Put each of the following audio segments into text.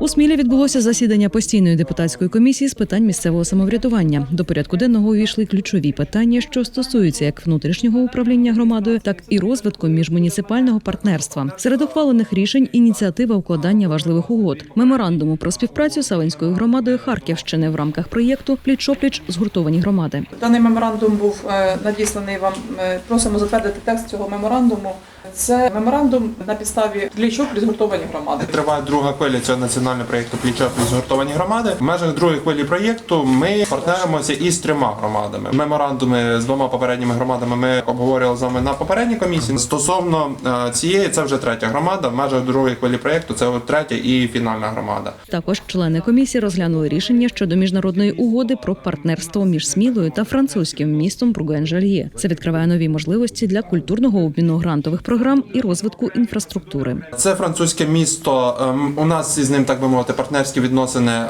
У Смілі відбулося засідання постійної депутатської комісії з питань місцевого самоврядування. До порядку денного увійшли ключові питання, що стосуються як внутрішнього управління громадою, так і розвитку міжмуніципального партнерства. Серед ухвалених рішень ініціатива укладання важливих угод, меморандуму про співпрацю з Савинською громадою Харківщини в рамках проєкту Пліч-опліч згуртовані громади. Даний меморандум був е, надісланий вам. Е, Просимо затвердити текст цього меморандуму. Це меморандум на підставі плічок згуртовані громади. Триває друга хвиля цього національного проєкту «Пліч опліч згуртовані громади. В межах другої хвилі проєкту ми партнеримося із трьома громадами. Меморандуми з двома попередніми громадами ми обговорювали з вами на попередній комісії. Стосовно е, цієї, це вже третя громада. В межах другої хвилі проєкту це третя і фінальна громада. Також члени комісії розглянули рішення щодо міжнародної угоди про партнерство між Смілою та французьким містом Бруген-Жальє. Це відкриває нові можливості для культурного обміну грантових програм і розвитку інфраструктури. Це французьке місто. ем, У нас із ним, так би мовити, партнерські відносини е,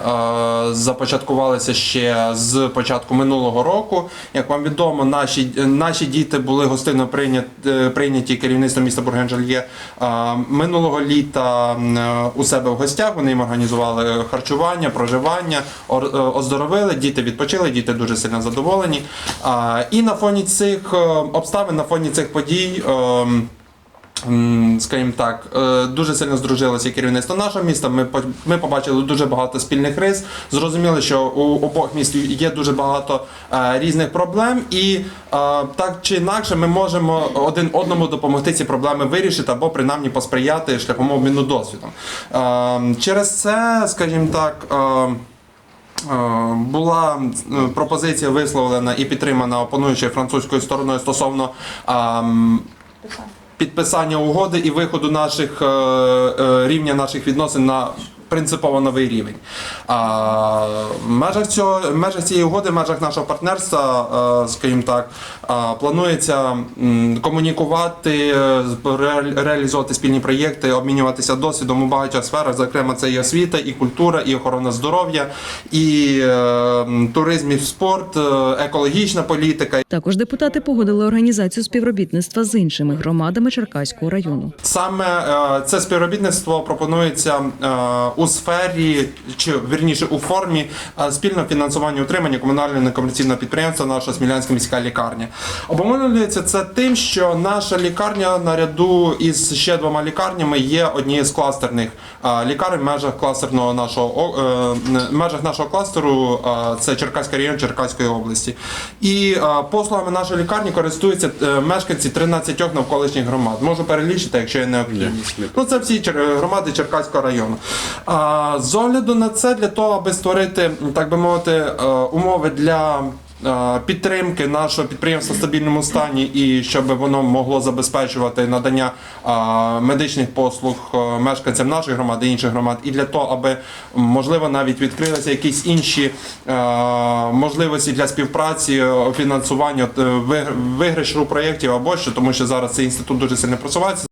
започаткувалися ще з початку минулого року. Як вам відомо, наші, наші діти були гостинно прийняті, прийняті керівництвом міста Бургенжельє е, минулого літа е, у себе в гостях. Вони їм організували харчування, проживання, е, оздоровили. Діти відпочили, діти дуже сильно задоволені. І на фоні цих е, обставин, на фоні цих подій. Скажімо так, е, дуже сильно здружилося керівництво нашого міста. Ми ми побачили дуже багато спільних рис. Зрозуміли, що у обох міст є дуже багато е, різних проблем, і е, так чи інакше ми можемо один одному допомогти ці проблеми вирішити або принаймні посприяти шляхом обміну досвідом. Через це, скажімо так. Була пропозиція висловлена і підтримана опонуючою французькою стороною стосовно ем, підписання угоди і виходу наших е, е, рівня наших відносин на принципово новий рівень. А, в межах цього в межах цієї угоди, в межах нашого партнерства, е, скажімо так, планується комунікувати, е, реалізовувати спільні проєкти, обмінюватися досвідом у багатьох сферах. Зокрема, це і освіта, і культура, і охорона здоров'я, і е, туризм, і спорт, екологічна політика. Також депутати погодили організацію співробітництва з іншими громадами Черкаського району. Саме це співробітництво пропонується е, у сфері, чи вірніше у формі е, спільного фінансування утримання комунального некомерційного підприємства наша Смілянська міська лікарня. Обумовлюється це тим, що наша лікарня наряду із ще двома лікарнями є однією з кластерних е, лікарень в межах кластерного нашого е, в межах нашого кластеру. Це Черкаський район Черкаської області. І послугами нашої лікарні користуються мешканці 13 навколишніх громад. Можу перелічити, якщо є необхідність. Ну це всі громади Черкаського району. А з огляду на це, для того, аби створити, так би мовити, е, умови для. е, Підтримки нашого підприємства в стабільному стані і щоб воно могло забезпечувати надання медичних послуг е, мешканцям нашої громади, інших громад, і для того, аби можливо навіть відкрилися якісь інші можливості для співпраці, фінансування, виграшу проєктів або що, тому що зараз цей інститут дуже сильно просувається.